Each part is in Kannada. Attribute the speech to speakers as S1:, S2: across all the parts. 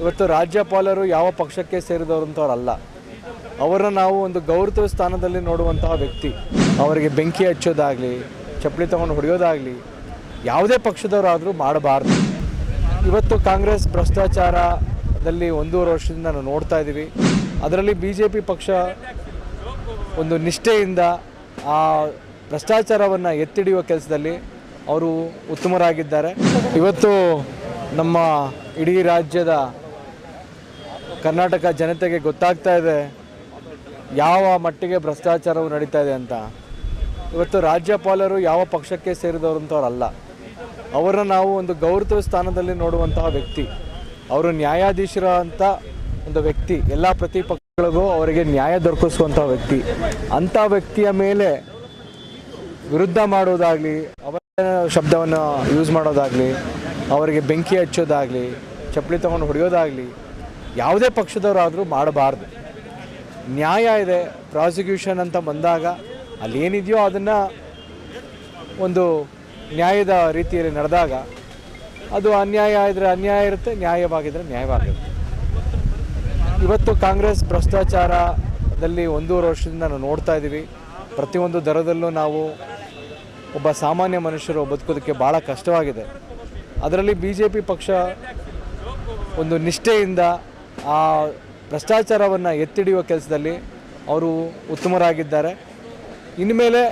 S1: ಇವತ್ತು ರಾಜ್ಯಪಾಲರು ಯಾವ ಪಕ್ಷಕ್ಕೆ ಸೇರಿದವರಂಥವ್ರಲ್ಲ ಅವರನ್ನು ನಾವು ಒಂದು ಗೌರವ ಸ್ಥಾನದಲ್ಲಿ ನೋಡುವಂತಹ ವ್ಯಕ್ತಿ. ಅವರಿಗೆ ಬೆಂಕಿ ಹಚ್ಚೋದಾಗಲಿ, ಚಪ್ಪಲಿ ತಗೊಂಡು ಹೊಡೆಯೋದಾಗಲಿ, ಯಾವುದೇ ಪಕ್ಷದವರಾದರೂ ಮಾಡಬಾರ್ದು. ಇವತ್ತು ಕಾಂಗ್ರೆಸ್ ಭ್ರಷ್ಟಾಚಾರದಲ್ಲಿ ಒಂದೂವರೆ ವರ್ಷದಿಂದ ನಾವು ನೋಡ್ತಾ ಇದ್ದೀವಿ. ಅದರಲ್ಲಿ ಬಿ ಜೆ ಪಿ ಪಕ್ಷ ಒಂದು ನಿಷ್ಠೆಯಿಂದ ಆ ಭ್ರಷ್ಟಾಚಾರವನ್ನು ಎತ್ತಿಡಿಯುವ ಕೆಲಸದಲ್ಲಿ ಅವರು ಉತ್ತಮರಾಗಿದ್ದಾರೆ. ಇವತ್ತು ನಮ್ಮ ಇಡೀ ರಾಜ್ಯದ ಕರ್ನಾಟಕ ಜನತೆಗೆ ಗೊತ್ತಾಗ್ತಾ ಇದೆ ಯಾವ ಮಟ್ಟಿಗೆ ಭ್ರಷ್ಟಾಚಾರವು ನಡೀತಾ ಇದೆ ಅಂತ. ಇವತ್ತು ರಾಜ್ಯಪಾಲರು ಯಾವ ಪಕ್ಷಕ್ಕೆ ಸೇರಿದವರಂಥವ್ರಲ್ಲ ಅವರನ್ನು ನಾವು ಒಂದು ಗೌರವ ಸ್ಥಾನದಲ್ಲಿ ನೋಡುವಂತಹ ವ್ಯಕ್ತಿ. ಅವರು ನ್ಯಾಯಾಧೀಶರ ಅಂತ ಒಂದು ವ್ಯಕ್ತಿ. ಎಲ್ಲ ಪ್ರತಿಪಕ್ಷಗಳಿಗೂ ಅವರಿಗೆ ನ್ಯಾಯ ದೊರಕಿಸುವಂಥ ವ್ಯಕ್ತಿ. ಅಂಥ ವ್ಯಕ್ತಿಯ ಮೇಲೆ ವಿರುದ್ಧ ಮಾಡೋದಾಗಲಿ, ಅವರ ಶಬ್ದವನ್ನು ಯೂಸ್ ಮಾಡೋದಾಗಲಿ, ಅವರಿಗೆ ಬೆಂಕಿ ಹಚ್ಚೋದಾಗಲಿ, ಚಪ್ಪಲಿ ತಗೊಂಡು ಹೊಡೆಯೋದಾಗಲಿ ಯಾವುದೇ ಪಕ್ಷದವರಾದರೂ ಮಾಡಬಾರ್ದು. ನ್ಯಾಯ ಇದೆ, ಪ್ರಾಸಿಕ್ಯೂಷನ್ ಅಂತ ಬಂದಾಗ ಅಲ್ಲಿ ಏನಿದೆಯೋ ಅದನ್ನು ಒಂದು ನ್ಯಾಯದ ರೀತಿಯಲ್ಲಿ ನಡೆದಾಗ ಅದು ಅನ್ಯಾಯ ಇದ್ದರೆ ಅನ್ಯಾಯ ಇರುತ್ತೆ ನ್ಯಾಯವಾಗಿದ್ದರೆ ನ್ಯಾಯವಾಗಿರುತ್ತೆ. ಇವತ್ತು ಕಾಂಗ್ರೆಸ್ ಭ್ರಷ್ಟಾಚಾರದಲ್ಲಿ ಒಂದೂವರೆ ವರ್ಷದಿಂದ ನಾವು ನೋಡ್ತಾ ಇದ್ದೀವಿ. ಪ್ರತಿಯೊಂದು ದರದಲ್ಲೂ ನಾವು ಒಬ್ಬ ಸಾಮಾನ್ಯ ಮನುಷ್ಯರು ಬದುಕೋದಕ್ಕೆ ಭಾಳ ಕಷ್ಟವಾಗಿದೆ. ಅದರಲ್ಲಿ ಬಿ ಪಕ್ಷ ಒಂದು ನಿಷ್ಠೆಯಿಂದ ಆ ಭ್ರಷ್ಟಾಚಾರವನ್ನು ಎತ್ತಿಡಿಯುವ ಕೆಲಸದಲ್ಲಿ ಅವರು ಉತ್ತಮರಾಗಿದ್ದಾರೆ. ಇನ್ಮೇಲೆ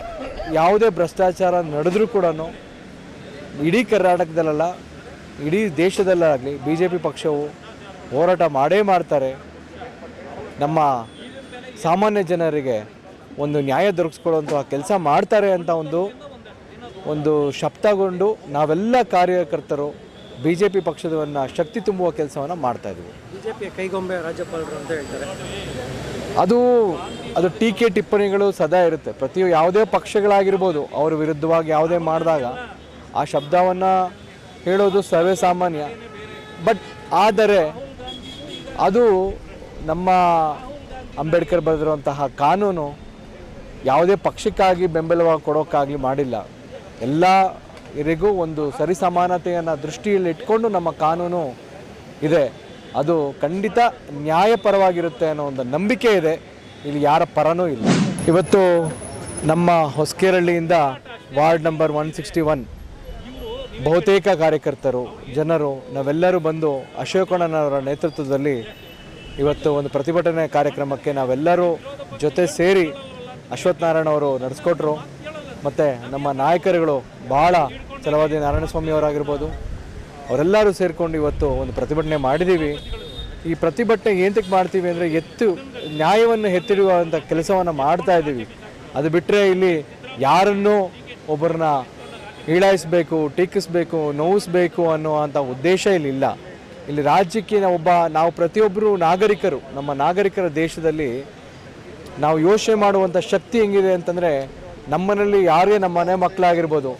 S1: ಯಾವುದೇ ಭ್ರಷ್ಟಾಚಾರ ನಡೆದರೂ ಕೂಡ ಇಡೀ ಕರ್ನಾಟಕದಲ್ಲ ಇಡೀ ದೇಶದಲ್ಲಾಗಲಿ ಬಿ ಜೆ ಪಿ ಪಕ್ಷವು ಹೋರಾಟ ಮಾಡೇ ಮಾಡ್ತಾರೆ. ನಮ್ಮ ಸಾಮಾನ್ಯ ಜನರಿಗೆ ಒಂದು ನ್ಯಾಯ ದೊರಕಿಸ್ಕೊಳ್ಳುವಂತಹ ಕೆಲಸ ಮಾಡ್ತಾರೆ ಅಂತ ಒಂದು ಒಂದು ಶಬ್ದಗೊಂಡು ನಾವೆಲ್ಲ ಕಾರ್ಯಕರ್ತರು ಬಿ ಜೆ ಪಿ ಪಕ್ಷದವನ್ನು ಶಕ್ತಿ ತುಂಬುವ ಕೆಲಸವನ್ನು ಮಾಡ್ತಾ ಇದ್ದೀವಿ
S2: ಬಿಜೆಪಿಯ ಕೈಗೊಂಬೆ ರಾಜ್ಯಪಾಲರು ಅಂತ ಹೇಳ್ತಾರೆ.
S1: ಅದು ಅದು ಟೀಕೆ ಟಿಪ್ಪಣಿಗಳು ಸದಾ ಇರುತ್ತೆ. ಪ್ರತಿ ಯಾವುದೇ ಪಕ್ಷಗಳಾಗಿರ್ಬೋದು ಅವರ ವಿರುದ್ಧವಾಗಿ ಯಾವುದೇ ಮಾಡಿದಾಗ ಆ ಶಬ್ದವನ್ನು ಹೇಳೋದು ಸರ್ವೇ ಸಾಮಾನ್ಯ. ಬಟ್ ಆದರೆ ಅದು ನಮ್ಮ ಅಂಬೇಡ್ಕರ್ ಬರೆದಿರುವಂತಹ ಕಾನೂನು ಯಾವುದೇ ಪಕ್ಷಕ್ಕಾಗಿ ಬೆಂಬಲವಾಗಿ ಕೊಡೋಕ್ಕಾಗಲಿ ಮಾಡಿಲ್ಲ. ಎಲ್ಲರಿಗೂ ಒಂದು ಸರಿಸಮಾನತೆಯನ್ನು ದೃಷ್ಟಿಯಲ್ಲಿ ಇಟ್ಕೊಂಡು ನಮ್ಮ ಕಾನೂನು ಇದೆ. ಅದು ಖಂಡಿತ ನ್ಯಾಯಪರವಾಗಿರುತ್ತೆ ಅನ್ನೋ ಒಂದು ನಂಬಿಕೆ ಇದೆ. ಇಲ್ಲಿ ಯಾರ ಪರನೂ ಇಲ್ಲ. ಇವತ್ತು ನಮ್ಮ ಹೊಸಕೇರಳ್ಳಿಯಿಂದ ward number one sixty one ಬಹುತೇಕ ಕಾರ್ಯಕರ್ತರು, ಜನರು, ನಾವೆಲ್ಲರೂ ಬಂದು ಅಶೋಕಣ್ಣನವರ ನೇತೃತ್ವದಲ್ಲಿ ಇವತ್ತು ಒಂದು ಪ್ರತಿಭಟನೆ ಕಾರ್ಯಕ್ರಮಕ್ಕೆ ನಾವೆಲ್ಲರೂ ಜೊತೆ ಸೇರಿ ಅಶ್ವತ್ಥನಾರಾಯಣ ಅವರು ನಡೆಸ್ಕೊಟ್ರು. ಮತ್ತು ನಮ್ಮ ನಾಯಕರುಗಳು ಭಾಳ ಛಲವಾದಿ ನಾರಾಯಣಸ್ವಾಮಿ ಅವರಾಗಿರ್ಬೋದು. ಅವರೆಲ್ಲರೂ ಸೇರಿಕೊಂಡು ಇವತ್ತು ಒಂದು ಪ್ರತಿಭಟನೆ ಮಾಡಿದ್ದೀವಿ. ಈ ಪ್ರತಿಭಟನೆ ಏನಕ್ಕೆ ಮಾಡ್ತೀವಿ ಅಂದರೆ ಎತ್ತು, ನ್ಯಾಯವನ್ನು ಎತ್ತಿಡುವಂಥ ಕೆಲಸವನ್ನು ಮಾಡ್ತಾ ಇದ್ದೀವಿ. ಅದು ಬಿಟ್ಟರೆ ಇಲ್ಲಿ ಯಾರನ್ನೂ ಒಬ್ಬರನ್ನ ಹೀಳಾಯಿಸಬೇಕು ಟೀಕಿಸ್ಬೇಕು, ನೋವಿಸ್ಬೇಕು ಅನ್ನುವಂಥ ಉದ್ದೇಶ ಇಲ್ಲಿಲ್ಲ. ಇಲ್ಲಿ ರಾಜ್ಯಕ್ಕೆ ಒಬ್ಬ, ನಾವು ಪ್ರತಿಯೊಬ್ಬರು ನಾಗರಿಕರು. ನಮ್ಮ ನಾಗರಿಕರ ದೇಶದಲ್ಲಿ ನಾವು ಯೋಚನೆ ಮಾಡುವಂಥ ಶಕ್ತಿ ಹೆಂಗಿದೆ ಅಂತಂದರೆ ನಮ್ಮನಲ್ಲಿ ಯಾರೇ ನಮ್ಮ ಮನೆ ಮಕ್ಕಳಾಗಿರ್ಬೋದು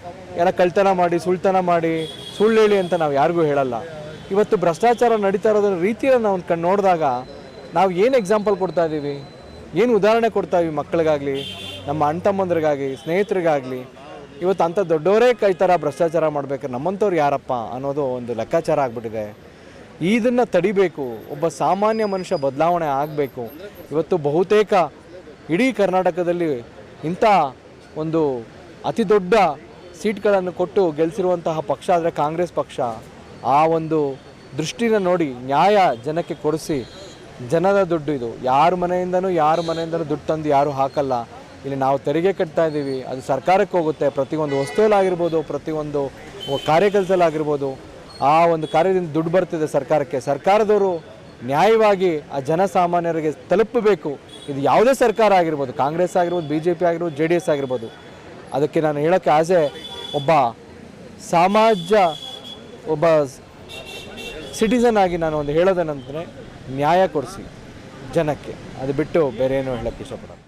S1: ಏನ ಕಳ್ತನ ಮಾಡಿ, ಸುಳ್ತನ ಮಾಡಿ, ಸುಳ್ಳು ಹೇಳಿ ಅಂತ ನಾವು ಯಾರಿಗೂ ಹೇಳಲ್ಲ. ಇವತ್ತು ಭ್ರಷ್ಟಾಚಾರ ನಡೀತಾ ಇರೋದ್ರ ರೀತಿಯಲ್ಲಿ ನಾವು ಕಣ್ಣು ನೋಡಿದಾಗ ನಾವು ಏನು ಎಕ್ಸಾಂಪಲ್ ಕೊಡ್ತಾ ಇದ್ದೀವಿ ಏನು ಉದಾಹರಣೆ ಕೊಡ್ತಾ ಇದೀವಿ ಮಕ್ಕಳಿಗಾಗಲಿ, ನಮ್ಮ ಅಣ್ಣ ತಮ್ಮಂದ್ರಿಗಾಗಲಿ ಸ್ನೇಹಿತರಿಗಾಗಲಿ? ಇವತ್ತು ಅಂಥ ದೊಡ್ಡವರೇ ಕೈ ಥರ ಭ್ರಷ್ಟಾಚಾರ ಮಾಡಬೇಕು ನಮ್ಮಂಥವ್ರು ಯಾರಪ್ಪ ಅನ್ನೋದು ಒಂದು ಲೆಕ್ಕಾಚಾರ ಆಗಿಬಿಟ್ಟಿದೆ. ಇದನ್ನು ತಡಿಬೇಕು, ಒಬ್ಬ ಸಾಮಾನ್ಯ ಮನುಷ್ಯ ಬದಲಾವಣೆ ಆಗಬೇಕು. ಇವತ್ತು ಬಹುತೇಕ ಇಡೀ ಕರ್ನಾಟಕದಲ್ಲಿ ಇಂಥ ಒಂದು ಅತಿ ದೊಡ್ಡ ಸೀಟ್ಗಳನ್ನು ಕೊಟ್ಟು ಗೆಲ್ಲಿಸಿರುವಂತಹ ಪಕ್ಷ ಆದರೆ ಕಾಂಗ್ರೆಸ್ ಪಕ್ಷ. ಆ ಒಂದು ದೃಷ್ಟಿನ ನೋಡಿ ನ್ಯಾಯ ಜನಕ್ಕೆ ಕೊಡಿಸಿ. ಜನದ ದುಡ್ಡು ಇದು. ಯಾರ ಮನೆಯಿಂದನೂ ಯಾರ ಮನೆಯಿಂದನೂ ದುಡ್ಡು ತಂದು ಯಾರೂ ಹಾಕಲ್ಲ. ಇಲ್ಲಿ ನಾವು ತೆರಿಗೆ ಕಟ್ತಾ ಇದ್ದೀವಿ. ಅದು ಸರ್ಕಾರಕ್ಕೆ ಹೋಗುತ್ತೆ. ಪ್ರತಿಯೊಂದು ವಸ್ತುವಲ್ಲಾಗಿರ್ಬೋದು, ಪ್ರತಿಯೊಂದು ಕಾರ್ಯಕೆಲಸಲ್ಲಾಗಿರ್ಬೋದು ಆ ಒಂದು ಕಾರ್ಯದಿಂದ ದುಡ್ಡು ಬರ್ತಿದೆ ಸರ್ಕಾರಕ್ಕೆ. ಸರ್ಕಾರದವರು ನ್ಯಾಯವಾಗಿ ಆ ಜನಸಾಮಾನ್ಯರಿಗೆ ತಲುಪಬೇಕು. ಇದು ಯಾವುದೇ ಸರ್ಕಾರ ಆಗಿರ್ಬೋದು, ಕಾಂಗ್ರೆಸ್ ಆಗಿರ್ಬೋದು ಬಿ ಜೆ ಪಿ ಆಗಿರ್ಬೋದು, ಜೆ ಡಿ ಎಸ್ ಆಗಿರ್ಬೋದು. ಅದಕ್ಕೆ ನಾನು ಹೇಳೋಕ್ಕೆ ಆಸ್, ಒಬ್ಬ ಸಮಾಜ, ಒಬ್ಬ ಸಿಟಿಸನ್ ಆಗಿ ನಾನು ಒಂದು ಹೇಳೋದೇನಂತಂದರೆ ನ್ಯಾಯ ಕೊಡಿಸಿ ಜನಕ್ಕೆ. ಅದು ಬಿಟ್ಟು ಬೇರೆ ಏನೂ ಹೇಳೋಕ್ಕೆ ಇಷ್ಟಪಡೋದು